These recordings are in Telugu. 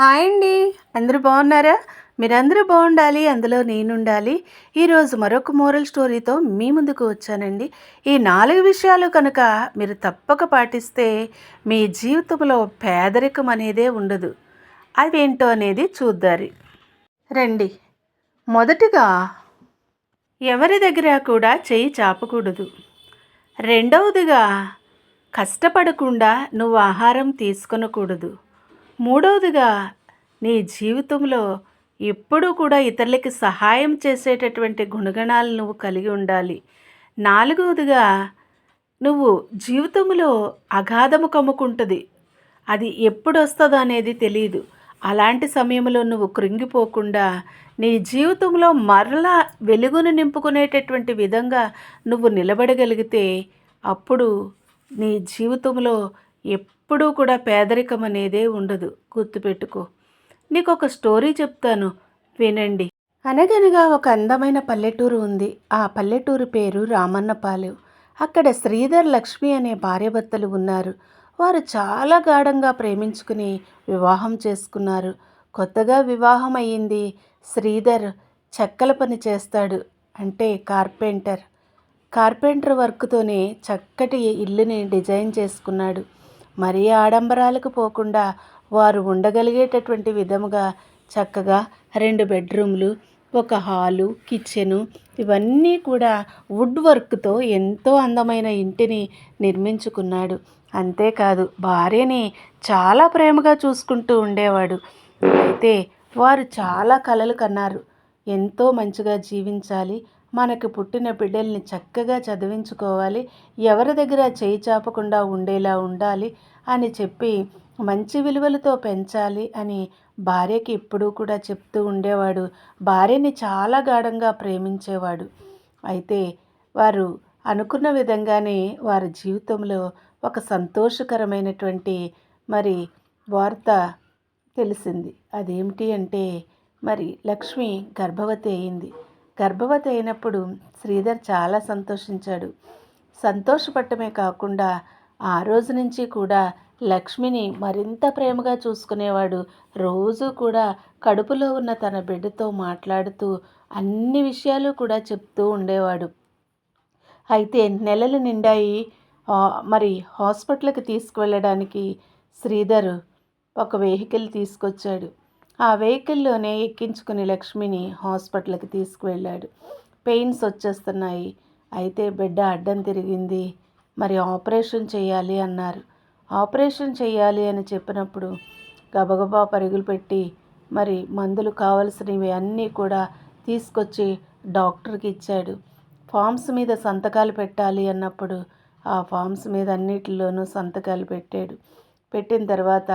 హాయ్ అండి. అందరూ బాగున్నారా? మీరందరూ బాగుండాలి అందులో నేనుండాలి. ఈరోజు మరొక మోరల్ స్టోరీతో మీ ముందుకు వచ్చానండి. ఈ నాలుగు విషయాలు కనుక మీరు తప్పక పాటిస్తే మీ జీవితంలో పేదరికం అనేదే ఉండదు. అవేంటో అనేది చూద్దారి. రండి. మొదటిగా ఎవరి దగ్గర కూడా చేయి చాపకూడదు. రెండవదిగా కష్టపడకుండా నువ్వు ఆహారం తీసుకొనకూడదు. మూడవదిగా నీ జీవితంలో ఎప్పుడూ కూడా ఇతరులకి సహాయం చేసేటటువంటి గుణగణాలు నువ్వు కలిగి ఉండాలి. నాలుగవదిగా నువ్వు జీవితంలో అగాధము కమ్ముకుంటుంది. అది ఎప్పుడు వస్తుందో అనేది తెలియదు అలాంటి సమయంలో నువ్వు కృంగిపోకుండా నీ జీవితంలో మరలా వెలుగును నింపుకునేటటువంటి విధంగా నువ్వు నిలబడగలిగితే అప్పుడు నీ జీవితంలో ఎప్పుడు కూడా పేదరికం అనేదే ఉండదు. గుర్తుపెట్టుకో. నీకు ఒక స్టోరీ చెప్తాను. వినండి. అనగనగా ఒక అందమైన పల్లెటూరు ఉంది. ఆ పల్లెటూరు పేరు రామన్నపాలెం. అక్కడ శ్రీధర్ లక్ష్మి అనే భార్యభర్తలు ఉన్నారు. వారు చాలా గాఢంగా ప్రేమించుకుని వివాహం చేసుకున్నారు. కొత్తగా వివాహం అయ్యింది శ్రీధర్. చెక్కల పని చేస్తాడు. అంటే కార్పెంటర్. కార్పెంటర్ వర్క్తోనే చక్కటి ఇల్లుని డిజైన్ చేసుకున్నాడు. మరీ ఆడంబరాలకు పోకుండా వారు ఉండగలిగేటటువంటి విధముగా చక్కగా రెండు బెడ్రూమ్లు ఒక హాలు కిచెను ఇవన్నీ కూడా వుడ్ వర్క్తో ఎంతో అందమైన ఇంటిని నిర్మించుకున్నాడు. అంతేకాదు భార్యని చాలా ప్రేమగా చూసుకుంటూ ఉండేవాడు. అయితే వారు చాలా కలలు కన్నారు. ఎంతో మంచిగా జీవించాలి మనకు పుట్టిన బిడ్డల్ని చక్కగా చదివించుకోవాలి. ఎవరి దగ్గర చేయి చాపకుండా ఉండేలా ఉండాలి అని చెప్పి మంచి విలువలతో పెంచాలి అని భార్యకి ఎప్పుడూ కూడా చెప్తూ ఉండేవాడు. భార్యని చాలా గాఢంగా ప్రేమించేవాడు. అయితే వారు అనుకున్న విధంగానే వారి జీవితంలో ఒక సంతోషకరమైనటువంటి మరి వార్త తెలిసింది. అదేమిటి అంటే మరి లక్ష్మి గర్భవతి అయింది. గర్భవతి అయినప్పుడు శ్రీధర్ చాలా సంతోషించాడు. సంతోషపడటమే కాకుండా ఆ రోజు నుంచి కూడా లక్ష్మిని మరింత ప్రేమగా చూసుకునేవాడు. రోజు కూడా కడుపులో ఉన్న తన బిడ్డతో మాట్లాడుతూ అన్ని విషయాలు కూడా చెప్తూ ఉండేవాడు. అయితే నెలలు నిండాయి. మరి హాస్పిటల్కి తీసుకువెళ్ళడానికి శ్రీధర్ ఒక వెహికల్ తీసుకొచ్చాడు. ఆ వెహికల్లోనే ఎక్కించుకుని లక్ష్మిని హాస్పిటల్కి తీసుకువెళ్ళాడు. పెయిన్స్ వచ్చేస్తున్నాయి. అయితే బిడ్డ అడ్డం తిరిగింది. మరి ఆపరేషన్ చేయాలి అన్నారు. ఆపరేషన్ చేయాలి అని చెప్పినప్పుడు గబగబా పరుగులు పెట్టి మరి మందులు కావలసినవి అన్నీ కూడా తీసుకొచ్చి డాక్టర్కి ఇచ్చాడు. ఫామ్స్ మీద సంతకాలు పెట్టాలి అన్నప్పుడు ఆ ఫామ్స్ మీద అన్నిటిలోనూ సంతకాలు పెట్టాడు. పెట్టిన తర్వాత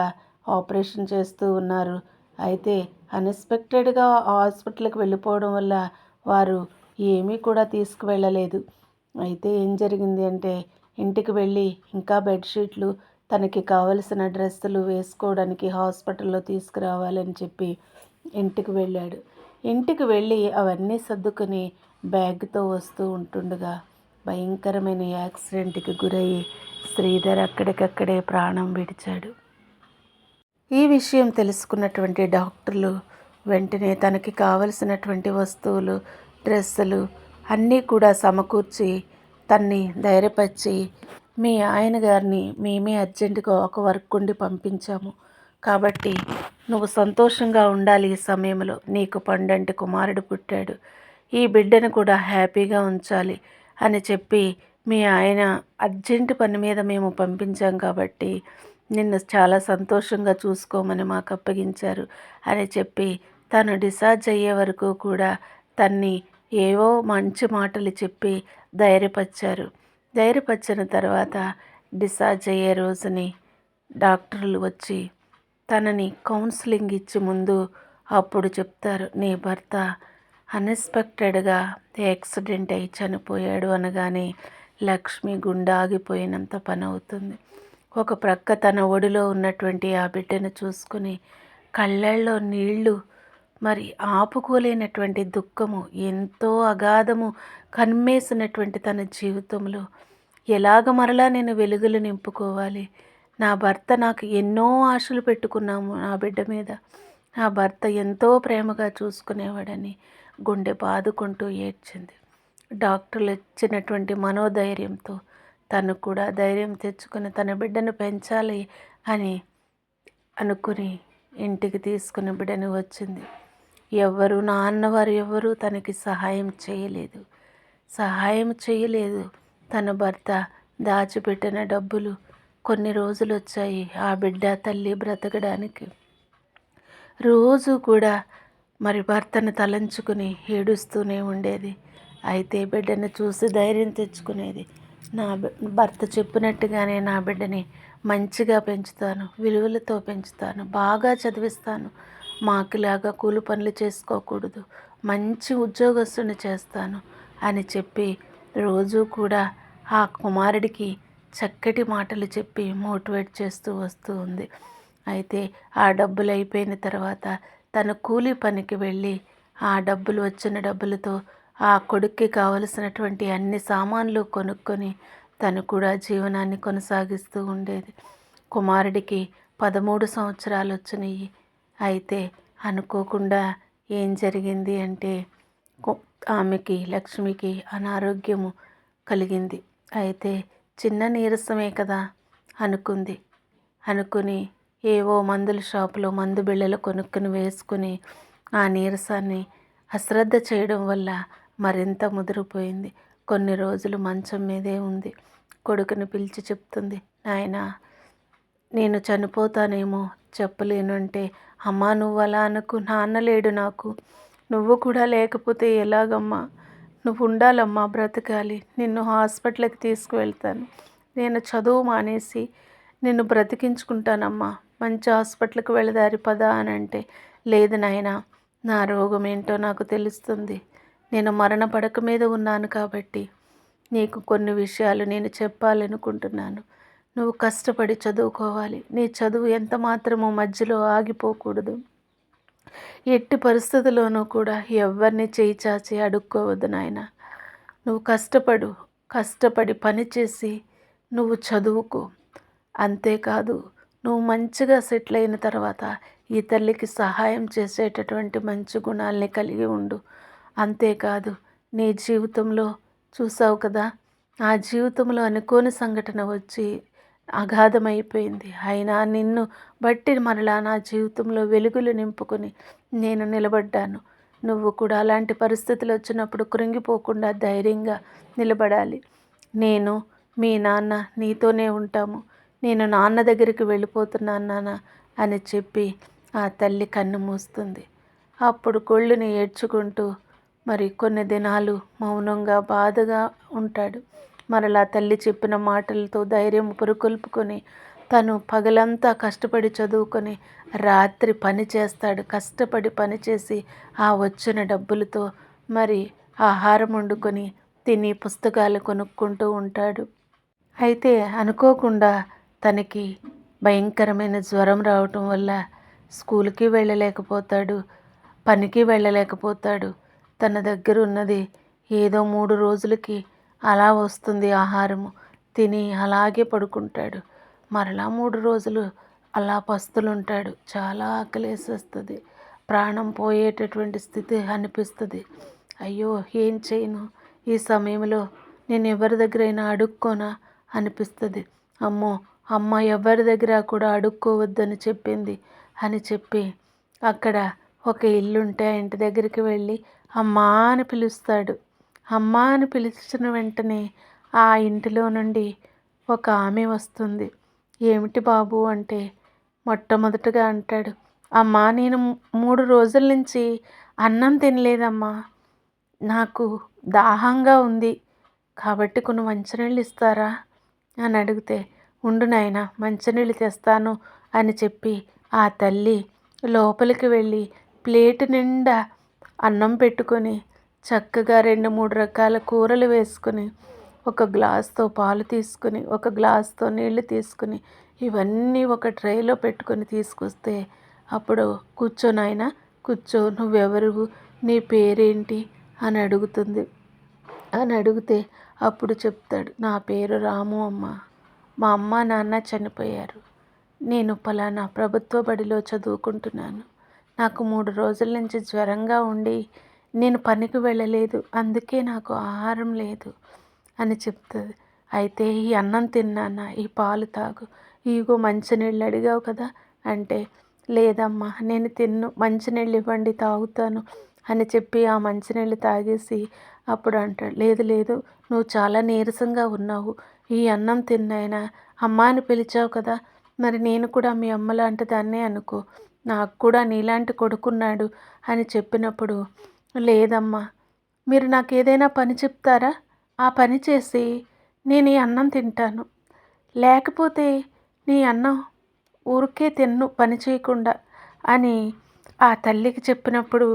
ఆపరేషన్ చేస్తూ ఉన్నారు అయితే అన్ఎక్స్పెక్టెడ్గా హాస్పిటల్కి వెళ్ళిపోవడం వల్ల వారు ఏమీ కూడా తీసుకువెళ్ళలేదు. అయితే ఏం జరిగింది అంటే ఇంటికి వెళ్ళి ఇంకా బెడ్షీట్లు తనకి కావలసిన డ్రెస్సులు వేసుకోవడానికి హాస్పిటల్లో తీసుకురావాలని చెప్పి ఇంటికి వెళ్ళాడు. ఇంటికి వెళ్ళి అవన్నీ సర్దుకొని బ్యాగ్తో వస్తూ ఉంటుండగా భయంకరమైన యాక్సిడెంట్కి గురయ్యి శ్రీధర్ అక్కడికక్కడే ప్రాణం విడిచాడు. ఈ విషయం తెలుసుకున్నటువంటి డాక్టర్లు వెంటనే తనకి కావలసినటువంటి వస్తువులు డ్రెస్సులు అన్నీ కూడా సమకూర్చి తన్ని ధైర్యపరిచి మీ ఆయన గారిని మేమే అర్జెంటుగా ఒక వర్క్ ఉండి పంపించాము. కాబట్టి నువ్వు సంతోషంగా ఉండాలి ఈ సమయంలో. నీకు పండంటి కుమారుడు పుట్టాడు. ఈ బిడ్డను కూడా హ్యాపీగా ఉంచాలి అని చెప్పి మీ ఆయన అర్జెంటు పని మీద మేము పంపించాం కాబట్టి నిన్ను చాలా సంతోషంగా చూసుకోమని మాకు అప్పగించారు. అని చెప్పి తను డిశ్చార్జ్ అయ్యే వరకు కూడా తన్ని ఏవో మంచి మాటలు చెప్పి ధైర్యపరిచారు. ధైర్యపరిచిన తర్వాత డిశ్చార్జ్ అయ్యే రోజుని డాక్టర్లు వచ్చి తనని కౌన్సిలింగ్ ఇచ్చి ముందు అప్పుడు చెప్తారు నీ భర్త అన్ఎక్స్పెక్టెడ్గా యాక్సిడెంట్ అయి చనిపోయాడు అనగానే లక్ష్మి గుండాగిపోయినంత పని అవుతుంది. ఒక ప్రక్క తన ఒడిలో ఉన్నటువంటి ఆ బిడ్డను చూసుకుని కళ్ళల్లో నీళ్ళు మరి ఆపుకోలేనటువంటి దుఃఖము ఎంతో అగాధము కన్మేసినటువంటి తన జీవితంలో ఎలాగ మరలా నేను వెలుగులు నింపుకోవాలి? నా భర్త నాకు ఎన్నో ఆశలు పెట్టుకున్నాము నా బిడ్డ మీద. నా భర్త ఎంతో ప్రేమగా చూసుకునేవాడని గుండె బాదుకుంటూ ఏడ్చింది. డాక్టర్లు ఇచ్చినటువంటి మనోధైర్యంతో తను కూడా ధైర్యం తెచ్చుకుని తన బిడ్డను పెంచాలి అని అనుకుని ఇంటికి తీసుకుని బిడ్డను వచ్చింది. ఎవరు నాన్నవారు ఎవరు తనకి సహాయం చేయలేదు. సహాయం చేయలేదు. తన భర్త దాచిపెట్టిన డబ్బులు కొన్ని రోజులు వచ్చాయి ఆ బిడ్డ తల్లి బ్రతకడానికి. రోజు కూడా మరి భర్తను తలంచుకుని ఏడుస్తూనే ఉండేది. అయితే బిడ్డను చూసి ధైర్యం తెచ్చుకునేది. నా భర్త చెప్పినట్టుగానే నా బిడ్డని మంచిగా పెంచుతాను విలువలతో పెంచుతాను బాగా చదివిస్తాను. మాకులాగా కూలి పనులు చేసుకోకూడదు మంచి ఉద్యోగస్తుని చేస్తాను అని చెప్పి రోజు కూడా ఆ కుమారుడికి చక్కటి మాటలు చెప్పి మోటివేట్ చేస్తూ వస్తూ ఉంది. అయితే ఆ డబ్బులు అయిపోయిన తర్వాత తన కూలి పనికి వెళ్ళి ఆ డబ్బులు వచ్చిన డబ్బులతో ఆ కొడుక్కి కావలసినటువంటి అన్ని సామాన్లు కొనుక్కొని తను కూడా జీవనాన్ని కొనసాగిస్తూ ఉండేది. కుమారుడికి పదమూడు సంవత్సరాలు వచ్చినాయి అయితే అనుకోకుండా ఏం జరిగింది అంటే ఆమెకి లక్ష్మికి అనారోగ్యము కలిగింది. అయితే చిన్న నీరసమే కదా అనుకుంది. అనుకుని ఏవో మందుల షాపులో మందు బిళ్ళలు కొనుక్కుని వేసుకుని ఆ నీరసాన్ని అశ్రద్ధ చేయడం వల్ల మరింత ముదిరిపోయింది. కొన్ని రోజులు మంచం మీదే ఉంది. కొడుకుని పిలిచి చెప్తుంది నాయన నేను చనిపోతానేమో చెప్పలేనంటే అమ్మా నువ్వు అలా అనుకు నాన్న లేడు నాకు. నువ్వు కూడా లేకపోతే ఎలాగమ్మా? నువ్వు ఉండాలమ్మా బ్రతకాలి. నిన్ను హాస్పిటల్కి తీసుకువెళ్తాను. నేను చదువు మానేసి నిన్ను బ్రతికించుకుంటానమ్మా. మంచి హాస్పిటల్కి వెళ్ళదారి పదా అని అంటే లేదు నాయన నా రోగం ఏంటో నాకు తెలుస్తుంది. నేను మరణ పడక మీద ఉన్నాను కాబట్టి నీకు కొన్ని విషయాలు నేను చెప్పాలనుకుంటున్నాను. నువ్వు కష్టపడి చదువుకోవాలి. నీ చదువు ఎంత మాత్రమో మధ్యలో ఆగిపోకూడదు. ఎట్టి పరిస్థితుల్లోనూ కూడా ఎవరిని చేయి చాచి అడుక్కోవద్దు నాయన. నువ్వు కష్టపడు కష్టపడి పనిచేసి నువ్వు చదువుకో. అంతేకాదు నువ్వు మంచిగా సెటిల్ అయిన తర్వాత ఈ తల్లికి సహాయం చేసేటటువంటి మంచి గుణాలని కలిగి ఉండు. అంతేకాదు నీ జీవితంలో చూసావు కదా ఆ జీవితంలో అనుకోని సంఘటన వచ్చి అగాధమైపోయింది. అయినా నిన్ను బట్టి మరలా నా జీవితంలో వెలుగులు నింపుకొని నేను నిలబడ్డాను. నువ్వు కూడా అలాంటి పరిస్థితులు వచ్చినప్పుడు కృంగిపోకుండా ధైర్యంగా నిలబడాలి. నేను మీ నాన్న నీతోనే ఉంటాము. నేను నాన్న దగ్గరికి వెళ్ళిపోతున్నాను నాన్న అని చెప్పి ఆ తల్లి కన్ను మూస్తుంది. అప్పుడు కొళ్ళుని ఏడ్చుకుంటూ మరి కొన్ని దినాలు మౌనంగా బాధగా ఉంటాడు. మరలా తల్లి చెప్పిన మాటలతో ధైర్యం పురుకొల్పుకొని తను పగలంతా కష్టపడి చదువుకొని రాత్రి పని చేస్తాడు. కష్టపడి పని చేసి ఆ వచ్చిన డబ్బులతో మరి ఆహారం వండుకొని తిని పుస్తకాలు కొనుక్కుంటూ ఉంటాడు. అయితే అనుకోకుండా తనకి భయంకరమైన జ్వరం రావటం వల్ల స్కూల్కి వెళ్ళలేకపోతాడు పనికి వెళ్ళలేకపోతాడు. తన దగ్గర ఉన్నది ఏదో మూడు రోజులకి అలా వస్తుంది ఆహారము. తిని అలాగే పడుకుంటాడు. మరలా మూడు రోజులు అలా పస్తులుంటాడు. చాలా ఆకలేసేస్తుంది. ప్రాణం పోయేటటువంటి స్థితి అనిపిస్తుంది. అయ్యో ఏం చేయను? ఈ సమయంలో నేను ఎవరి దగ్గరైనా అడుక్కోనా? అనిపిస్తుంది. అమ్మో అమ్మ ఎవరి దగ్గర కూడా అడుక్కోవద్దని చెప్పింది అని చెప్పి అక్కడ ఒక ఇల్లుంటే ఆ ఇంటి దగ్గరికి వెళ్ళి అమ్మా అని పిలుస్తాడు. అమ్మా అని పిలిచిన వెంటనే ఆ ఇంటిలో నుండి ఒక ఆమె వస్తుంది. ఏమిటి బాబు అంటే మొట్టమొదటగా అంటాడు. అమ్మా నేను మూడు రోజుల నుంచి అన్నం తినలేదమ్మా. నాకు దాహంగా ఉంది. కాబట్టి కొన్ని మంచినీళ్ళు ఇస్తారా? అని అడిగితే ఉండు నాయన మంచినీళ్ళు తెస్తాను అని చెప్పి ఆ తల్లి లోపలికి వెళ్ళి ప్లేట్ నిండా అన్నం పెట్టుకొని చక్కగా రెండు మూడు రకాల కూరలు వేసుకుని ఒక గ్లాస్తో పాలు తీసుకుని ఒక గ్లాస్తో నీళ్ళు తీసుకుని ఇవన్నీ ఒక ట్రేలో పెట్టుకొని తీసుకొస్తే అప్పుడు కూర్చో నాయన కూర్చో. నువ్వెవరు? నీ పేరేంటి? అని అడుగుతుంది. అని అడిగితే అప్పుడు చెప్తాడు నా పేరు రాము అమ్మ. మా అమ్మ నాన్న చనిపోయారు. నేను పలానా ప్రభుత్వ బడిలో చదువుకుంటున్నాను. నాకు మూడు రోజుల నుంచి జ్వరంగా ఉండి నేను పనికి వెళ్ళలేదు అందుకే నాకు ఆహారం లేదు అని చెప్తుంది. అయితే ఈ అన్నం తిన్నానా? ఈ పాలు తాగు. ఇగో మంచినీళ్ళు అడిగావు కదా అంటే లేదమ్మా నేను తిన్ను మంచినీళ్ళు ఇవ్వండి తాగుతాను అని చెప్పి ఆ మంచినీళ్ళు తాగేసి అప్పుడు అంటాడు. లేదు లేదు నువ్వు చాలా నీరసంగా ఉన్నావు. ఈ అన్నం తిన్నాయినా? అమ్మ అని పిలిచావు కదా. మరి నేను కూడా మీ అమ్మలాంటి దాన్నే అనుకో. నాకు కూడా నీలాంటి కొడుకున్నాడు అని చెప్పినప్పుడు లేదమ్మా మీరు నాకు ఏదైనా పని చెప్తారా? ఆ పని చేసి నేను ఈ అన్నం తింటాను. లేకపోతే నీ అన్నం ఊరికే తిన్ను పని చేయకుండా అని ఆ తల్లికి చెప్పినప్పుడు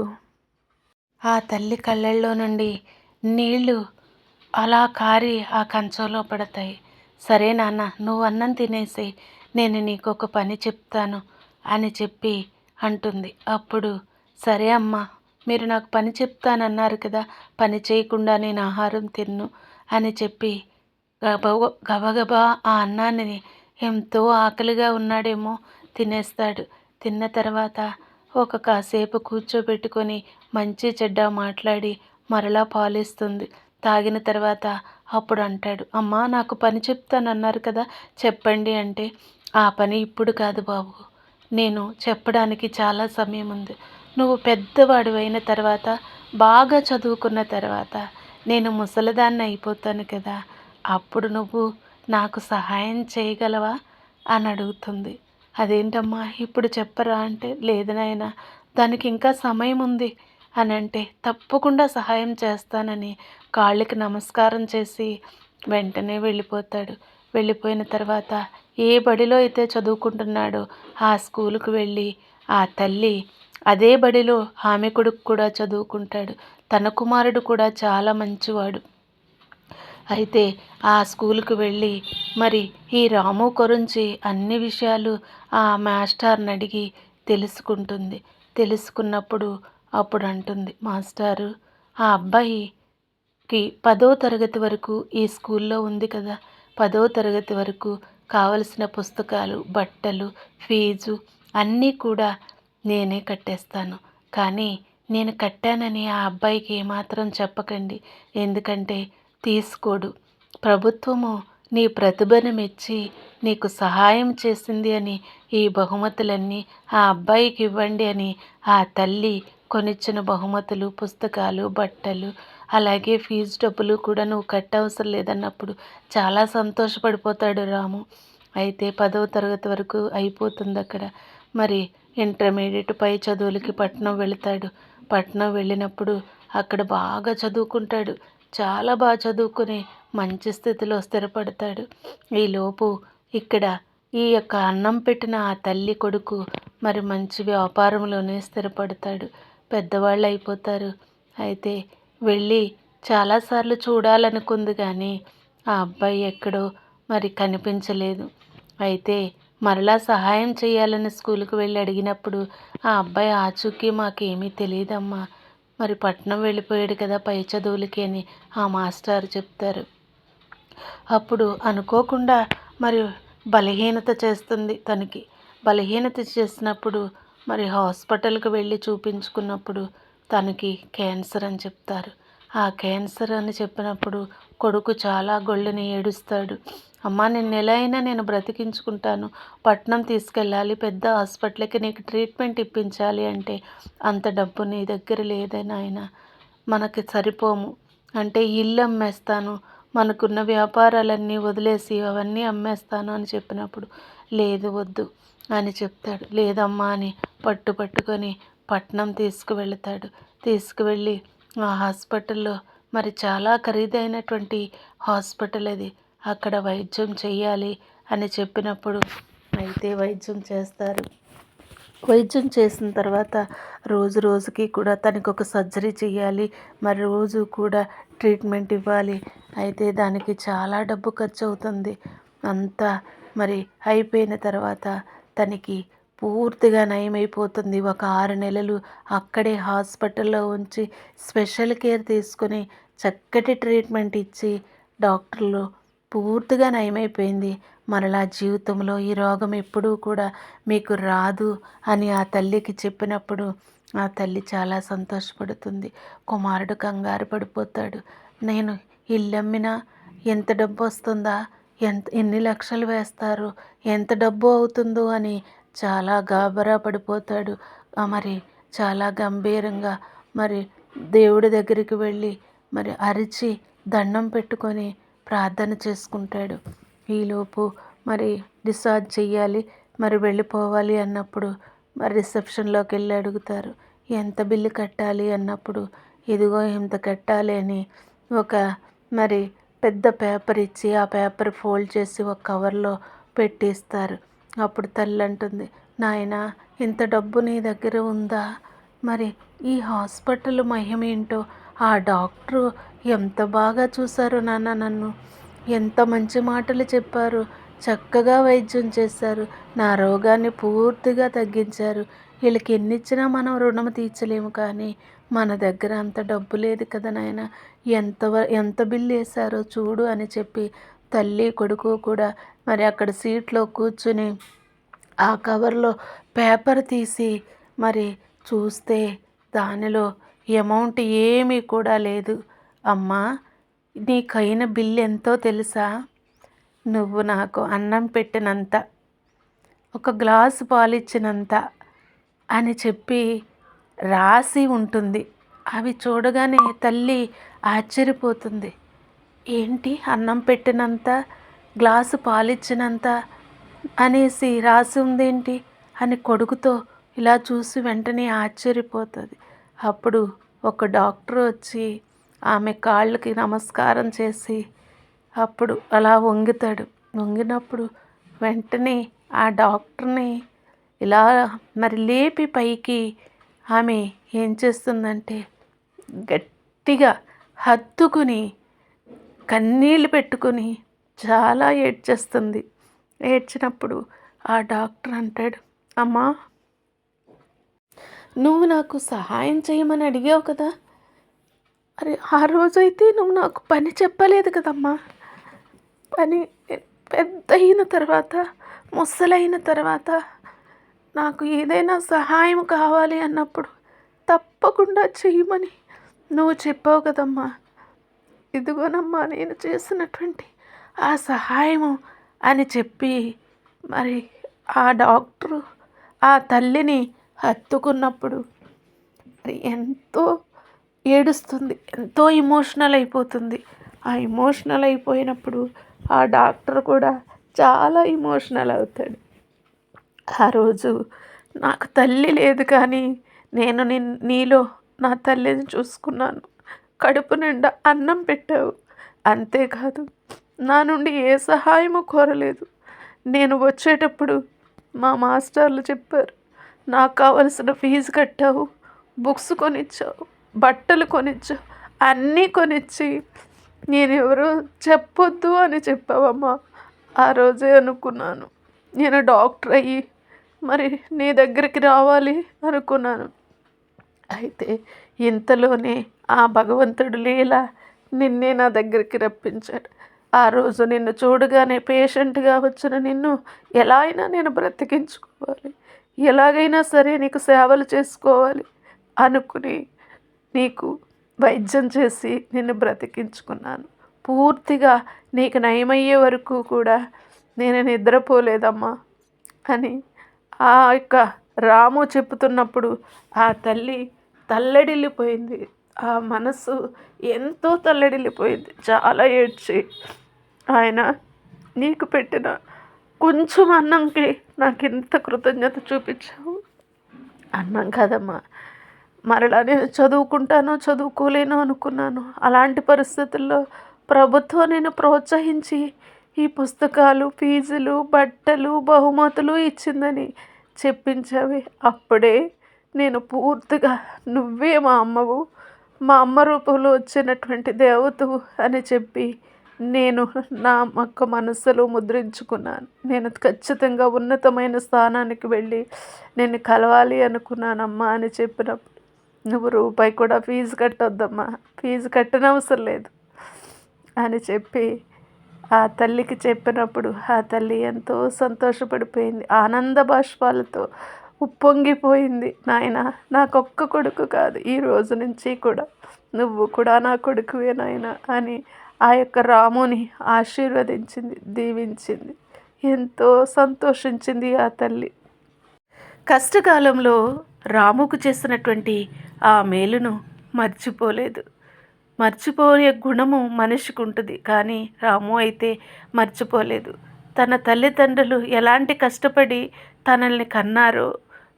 ఆ తల్లి కళ్ళల్లో నుండి నీళ్ళు అలా కారి ఆ కంచంలో పడతాయి. సరే నాన్న నువ్వు అన్నం తినేసి నేను నీకు ఒక పని చెప్తాను. అని చెప్పి అంటుంది. అప్పుడు సరే అమ్మా మీరు నాకు పని చెప్తానన్నారు కదా పని చేయకుండా నేను ఆహారం తిన్ను అని చెప్పి గబ గబగబా ఆ అన్నాన్ని ఎంతో ఆకలిగా ఉన్నాడేమో తినేస్తాడు. తిన్న తర్వాత ఒక కాసేపు కూర్చోబెట్టుకొని మంచి చెడ్డ మాట్లాడి మరలా పాలిస్తుంది. తాగిన తర్వాత అప్పుడు అంటాడు అమ్మా నాకు పని చెప్తానన్నారు కదా చెప్పండి అంటే ఆ పని ఇప్పుడు కాదు బాబు. నేను చెప్పడానికి చాలా సమయం ఉంది నువ్వు పెద్దవాడు అయిన తర్వాత బాగా చదువుకున్న తర్వాత నేను ముసలిదాన్ని అయిపోతాను కదా అప్పుడు నువ్వు నాకు సహాయం చేయగలవా? అని అడుగుతుంది. అదేంటమ్మా ఇప్పుడు చెప్పరా అంటే లేదు నాయన దానికి ఇంకా సమయం ఉంది అని అంటే తప్పకుండా సహాయం చేస్తానని కాళ్ళకి నమస్కారం చేసి వెంటనే వెళ్ళిపోతాడు. వెళ్ళిపోయిన తర్వాత ఏ బడిలో అయితే చదువుకుంటున్నాడో ఆ స్కూలుకు వెళ్ళి ఆ తల్లి అదే బడిలో ఆమె కొడుకు కూడా చదువుకుంటాడు. తన కుమారుడు కూడా చాలా మంచివాడు. అయితే ఆ స్కూల్కి వెళ్ళి మరి ఈ రాము గురించి అన్ని విషయాలు ఆ మాస్టర్ని అడిగి తెలుసుకుంటుంది. తెలుసుకున్నప్పుడు అప్పుడు అంటుంది మాస్టారు ఆ అబ్బాయికి పదో తరగతి వరకు ఈ స్కూల్లో ఉంది కదా పదో తరగతి వరకు కావలసిన పుస్తకాలు బట్టలు ఫీజు అన్నీ కూడా నేనే కట్టేస్తాను. కానీ నేను కట్టానని ఆ అబ్బాయికి ఏమాత్రం చెప్పకండి. ఎందుకంటే తీసుకోడు. ప్రభుత్వము నీ ప్రతిభను మెచ్చి నీకు సహాయం చేసింది అని ఈ బహుమతులన్నీ ఆ అబ్బాయికి ఇవ్వండి అని ఆ తల్లి కొనిచ్చిన బహుమతులు పుస్తకాలు బట్టలు అలాగే ఫీజు డబ్బులు కూడా నువ్వు కట్టవసరం లేదన్నప్పుడు చాలా సంతోషపడిపోతాడు రాము. అయితే పదవ తరగతి వరకు అయిపోతుంది అక్కడ మరి ఇంటర్మీడియట్ పై చదువులకి పట్నం వెళతాడు. పట్నం వెళ్ళినప్పుడు అక్కడ బాగా చదువుకుంటాడు. చాలా బాగా చదువుకుని మంచి స్థితిలో స్థిరపడతాడు. ఈలోపు ఇక్కడ ఈ యొక్క అన్నం పెట్టిన ఆ తల్లి కొడుకు మరి మంచి వ్యాపారంలోనే స్థిరపడతాడు. పెద్దవాళ్ళు అయిపోతారు. అయితే వెళ్ళి చాలాసార్లు చూడాలనుకుంది కానీ ఆ అబ్బాయి ఎక్కడో మరి కనిపించలేదు. అయితే మరలా సహాయం చేయాలని స్కూల్కి వెళ్ళి అడిగినప్పుడు ఆ అబ్బాయి ఆచూకీ మాకేమీ తెలియదమ్మా మరి పట్నం వెళ్ళిపోయాడు కదా పై చదువులకి అని ఆ మాస్టర్ చెప్తారు. అప్పుడు అనుకోకుండా మరి బలహీనత చేస్తుంది తనకి. బలహీనత చేసినప్పుడు మరి హాస్పిటల్కి వెళ్ళి చూపించుకున్నప్పుడు తనకి క్యాన్సర్ అని చెప్తారు. ఆ క్యాన్సర్ అని చెప్పినప్పుడు కొడుకు చాలా గొళ్ళుని ఏడుస్తాడు. అమ్మ నేను ఎలా అయినా నేను బ్రతికించుకుంటాను. పట్నం తీసుకెళ్ళాలి. పెద్ద హాస్పిటల్కి నీకు ట్రీట్మెంట్ ఇప్పించాలి అంటే అంత డబ్బు నీ దగ్గర లేదని ఆయన మనకి సరిపోము. అంటే ఇల్లు అమ్మేస్తాను. మనకున్న వ్యాపారాలన్నీ వదిలేసి అవన్నీ అమ్మేస్తాను అని చెప్పినప్పుడు లేదు వద్దు అని చెప్తాడు. లేదమ్మా అని పట్టు పట్టుకొని పట్నం తీసుకువెళతాడు. తీసుకువెళ్ళి ఆ హాస్పిటల్లో మరి చాలా ఖరీదైనటువంటి హాస్పిటల్ అది అక్కడ వైద్యం చేయాలి అని చెప్పినప్పుడు అయితే వైద్యం చేస్తారు. వైద్యం చేసిన తర్వాత రోజు రోజుకి కూడా తనకు ఒక సర్జరీ చేయాలి మరి రోజు కూడా ట్రీట్మెంట్ ఇవ్వాలి. అయితే దానికి చాలా డబ్బు ఖర్చు అవుతుంది అంతా మరి అయిపోయిన తర్వాత తనకి పూర్తిగా నయమైపోతుంది. ఒక ఆరు నెలలు అక్కడే హాస్పిటల్లో ఉంచి స్పెషల్ కేర్ తీసుకొని చక్కటి ట్రీట్మెంట్ ఇచ్చి డాక్టర్లు పూర్తిగా నయమైపోయింది. మరలా జీవితంలో ఈ రోగం ఎప్పుడూ కూడా మీకు రాదు అని ఆ తల్లికి చెప్పినప్పుడు ఆ తల్లి చాలా సంతోషపడుతుంది. కుమారుడు కంగారు పడిపోతాడు. నేను ఇల్లమ్మినా ఎంత డబ్బు వస్తుందా? ఎంత ఎన్ని లక్షలు వేస్తారు? ఎంత డబ్బు అవుతుందో అని చాలా గాబరా పడిపోతాడు. మరి చాలా గంభీరంగా మరి దేవుడి దగ్గరికి వెళ్ళి మరి అరిచి దండం పెట్టుకొని ప్రార్థన చేసుకుంటాడు. ఈలోపు మరి డిశ్చార్జ్ చెయ్యాలి మరి వెళ్ళిపోవాలి అన్నప్పుడు మరి రిసెప్షన్లోకి వెళ్ళి అడుగుతారు ఎంత బిల్లు కట్టాలి? అన్నప్పుడు ఇదిగో ఇంత కట్టాలి అని ఒక మరి పెద్ద పేపర్ ఇచ్చి ఆ పేపర్ ఫోల్డ్ చేసి ఒక కవర్లో పెట్టిస్తారు. అప్పుడు తల్లి అంటుంది నాయన ఇంత డబ్బు నీ దగ్గర ఉందా? మరి ఈ హాస్పిటల్ మహిమ ఏంటో? ఆ డాక్టరు ఎంత బాగా చూశారు నాన్న నన్ను? ఎంత మంచి మాటలు చెప్పారు? చక్కగా వైద్యం చేశారు. నా రోగాన్ని పూర్తిగా తగ్గించారు. వీళ్ళకి ఎన్ని ఇచ్చినా మనం రుణం తీర్చలేము కానీ మన దగ్గర అంత డబ్బు లేదు కదా నాయన? ఎంత ఎంత బిల్లు వేశారో చూడు అని చెప్పి తల్లి కొడుకు కూడా మరి అక్కడ సీట్లో కూర్చుని ఆ కవర్లో పేపర్ తీసి మరి చూస్తే దానిలో అమౌంట్ ఏమీ కూడా లేదు. అమ్మా నీకైన బిల్ ఎంతో తెలుసా? నువ్వు నాకు అన్నం పెట్టినంత ఒక గ్లాసు పాలిచ్చినంత అని చెప్పి రాసి ఉంటుంది. అవి చూడగానే తల్లి ఆశ్చర్యపోతుంది. ఏంటి అన్నం పెట్టినంత గ్లాసు పాలిచ్చినంత అనేసి రాసి ఉందేంటి అని కొడుకుతో ఇలా చూసి వెంటనే ఆశ్చర్యపోతుంది. అప్పుడు ఒక డాక్టర్ వచ్చి ఆమె కాళ్ళకి నమస్కారం చేసి అప్పుడు అలా వంగుతాడు. వంగినప్పుడు వెంటనే ఆ డాక్టర్ని ఇలా మరి లేపి పైకి ఆమె ఏం చేస్తుందంటే గట్టిగా హత్తుకుని కన్నీళ్ళు పెట్టుకుని చాలా ఏడ్చేస్తుంది. ఏడ్చినప్పుడు ఆ డాక్టర్ అంటాడు అమ్మా నువ్వు నాకు సహాయం చేయమని అడిగావు కదా. అరే ఆ రోజైతే నువ్వు నాకు పని చెప్పలేదు కదమ్మా. పని పెద్ద అయిన తర్వాత ముసలైన తర్వాత నాకు ఏదైనా సహాయం కావాలి అన్నప్పుడు తప్పకుండా చేయమని నువ్వు చెప్పావు కదమ్మా. ఇదిగోనమ్మా నేను చేసినటువంటి ఆ సహాయము అని చెప్పి మరి ఆ డాక్టరు ఆ తల్లిని హత్తుకున్నప్పుడు మరి ఎంతో ఏడుస్తుంది ఎంతో ఇమోషనల్ అయిపోతుంది. ఆ ఇమోషనల్ అయిపోయినప్పుడు ఆ డాక్టర్ కూడా చాలా ఇమోషనల్ అవుతాడు. ఆ రోజు నాకు తల్లి లేదు కానీ నేను నీలో నా తల్లిని చూసుకున్నాను. కడుపు నిండా అన్నం పెట్టావు. అంతేకాదు నా నుండి ఏ సహాయము కోరలేదు. నేను వచ్చేటప్పుడు మా మాస్టర్లు చెప్పారు నాకు కావలసిన ఫీజు కట్టావు బుక్స్ కొనిచ్చావు బట్టలు కొనిచ్చావు అన్నీ కొనిచ్చి నేను ఎవరు చెప్పొద్దు అని చెప్పావమ్మా. ఆ రోజే అనుకున్నాను. నేను డాక్టర్ అయ్యి మరి నీ దగ్గరికి రావాలి అనుకున్నాను. అయితే ఇంతలోనే ఆ భగవంతుడు లీల నిన్నే నా దగ్గరికి రప్పించాడు. ఆ రోజు నిన్ను చూడగానే పేషెంట్గా వచ్చిన నిన్ను ఎలా అయినా నేను బ్రతికించుకోవాలి. ఎలాగైనా సరే నీకు సేవలు చేసుకోవాలి అనుకుని నీకు వైద్యం చేసి నిన్ను బ్రతికించుకున్నాను. పూర్తిగా నీకు నయమయ్యే వరకు కూడా నేను నిద్రపోలేదమ్మా అని ఆ యొక్క రాము చెప్పుతున్నప్పుడు ఆ తల్లి తల్లడిల్లిపోయింది. ఆ మనసు ఎంతో తల్లడిల్లిపోయింది. చాలా ఏడ్చి ఆయన నీకు పెట్టిన కొంచెం అన్నంకి నాకు ఎంత కృతజ్ఞత చూపించావు. అన్నం కదమ్మా. మరలా నేను చదువుకుంటానో చదువుకోలేను అనుకున్నాను. అలాంటి పరిస్థితుల్లో ప్రభుత్వం నేను ప్రోత్సహించి ఈ పుస్తకాలు ఫీజులు బట్టలు బహుమతులు ఇచ్చిందని చెప్పించావి. అప్పుడే నేను పూర్తిగా నువ్వే మా అమ్మవు. మా అమ్మ రూపంలో వచ్చినటువంటి దేవతవు అని చెప్పి నేను నా యొక్క మనసులో ముద్రించుకున్నాను. నేను ఖచ్చితంగా ఉన్నతమైన స్థానానికి వెళ్ళి నేను కలవాలి అనుకున్నానమ్మా అని చెప్పినప్పుడు నువ్వు రూపాయి కూడా ఫీజు కట్టొద్దమ్మా. ఫీజు కట్టనవసరం లేదు అని చెప్పి ఆ తల్లికి చెప్పినప్పుడు ఆ తల్లి ఎంతో సంతోషపడిపోయింది. ఆనంద బాష్పాలతో ఉప్పొంగిపోయింది నాయన. నాకొక్క కొడుకు కాదు ఈ రోజు నుంచి కూడా. నువ్వు కూడా నా కొడుకువే నాయన అని ఆ యొక్క రాముని ఆశీర్వదించింది దీవించింది. ఎంతో సంతోషించింది ఆ తల్లి. కష్టకాలంలో రాముకు చేసినటువంటి ఆ మేలును మర్చిపోలేదు. మర్చిపోయే గుణము మనిషికి ఉంటుంది కానీ రాము అయితే మర్చిపోలేదు. తన తల్లిదండ్రులు ఎలాంటి కష్టపడి తనల్ని కన్నారో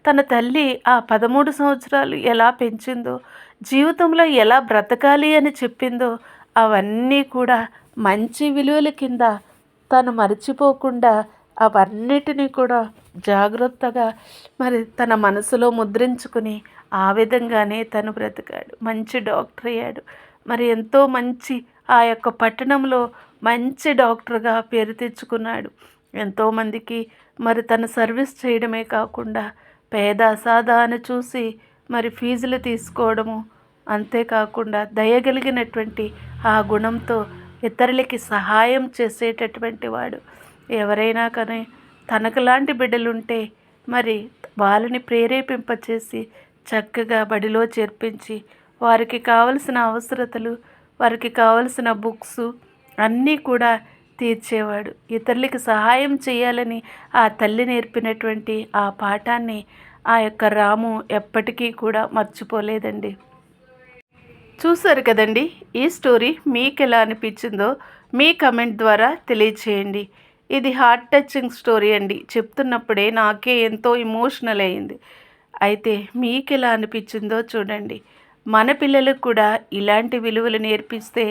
తన తల్లి ఆ పదమూడు సంవత్సరాలు ఎలా పెంచిందో జీవితంలో ఎలా బ్రతకాలి అని చెప్పిందో అవన్నీ కూడా మంచి విలువల కింద తను మర్చిపోకుండా అవన్నిటినీ కూడా జాగ్రత్తగా మరి తన మనసులో ముద్రించుకుని ఆ విధంగానే తను బ్రతికాడు. మంచి డాక్టర్ అయ్యాడు. మరి ఎంతో మంచి ఆ యొక్క పట్టణంలో మంచి డాక్టర్గా పేరు తెచ్చుకున్నాడు. ఎంతోమందికి మరి తన సర్వీస్ చేయడమే కాకుండా పేద అసాధాను చూసి మరి ఫీజులు తీసుకోవడము. అంతేకాకుండా దయగలిగినటువంటి ఆ గుణంతో ఇతరులకి సహాయం చేసేటటువంటి వాడు. ఎవరైనా కానీ తనకు లాంటి బిడ్డలుంటే మరి వాళ్ళని ప్రేరేపింపచేసి చక్కగా బడిలో చేర్పించి వారికి కావలసిన అవసరతలు వారికి కావలసిన బుక్స్ అన్నీ కూడా తీర్చేవాడు. ఇతరులకి సహాయం చేయాలని ఆ తల్లి నేర్పినటువంటి ఆ పాఠాన్ని ఆ యొక్క రాము ఎప్పటికీ కూడా మర్చిపోలేదండి. చూసారు కదండి ఈ స్టోరీ మీకు ఎలా అనిపించిందో మీ కమెంట్ ద్వారా తెలియచేయండి. ఇది హార్ట్ టచింగ్ స్టోరీ అండి. చెప్తున్నప్పుడే నాకే ఎంతో ఇమోషనల్ అయింది. అయితే మీకు ఎలా అనిపించిందో చూడండి. మన పిల్లలకు కూడా ఇలాంటి విలువలు నేర్పిస్తే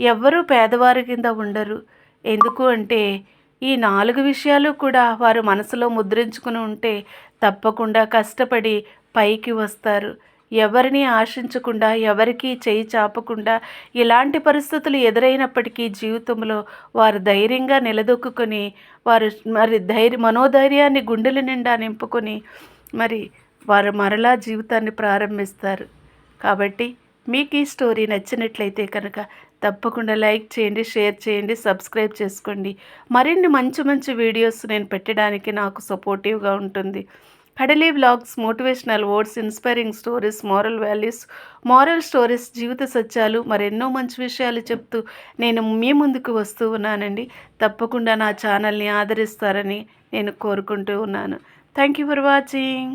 ఎవ్వరూ పేదవారి కింద ఉండరు. ఎందుకు అంటే ఈ నాలుగు విషయాలు కూడా వారు మనసులో ముద్రించుకుని ఉంటే తప్పకుండా కష్టపడి పైకి వస్తారు. ఎవరిని ఆశించకుండా ఎవరికి చేయి చాపకుండా ఇలాంటి పరిస్థితులు ఎదురైనప్పటికీ జీవితంలో వారు ధైర్యంగా నిలదొక్కుని వారు మరి ధైర్య మనోధైర్యాన్ని గుండెల నిండా నింపుకొని మరి వారు మరలా జీవితాన్ని ప్రారంభిస్తారు. కాబట్టి మీకు ఈ స్టోరీ నచ్చినట్లయితే కనుక తప్పకుండా లైక్ చేయండి షేర్ చేయండి సబ్స్క్రైబ్ చేసుకోండి. మరిన్ని మంచి మంచి వీడియోస్ నేను పెట్టడానికి నాకు సపోర్టివ్గా ఉంటుంది. Kadali vlogs motivational words inspiring stories moral values moral stories జీవిత సత్యాలు మరెన్నో మంచి విషయాలు చెప్తూ నేను మీ ముందుకు వస్తూ ఉన్నానండి. తప్పకుండా నా ఛానల్ని ఆదరిస్తారని నేను కోరుకుంటూ ఉన్నాను. Thank you for watching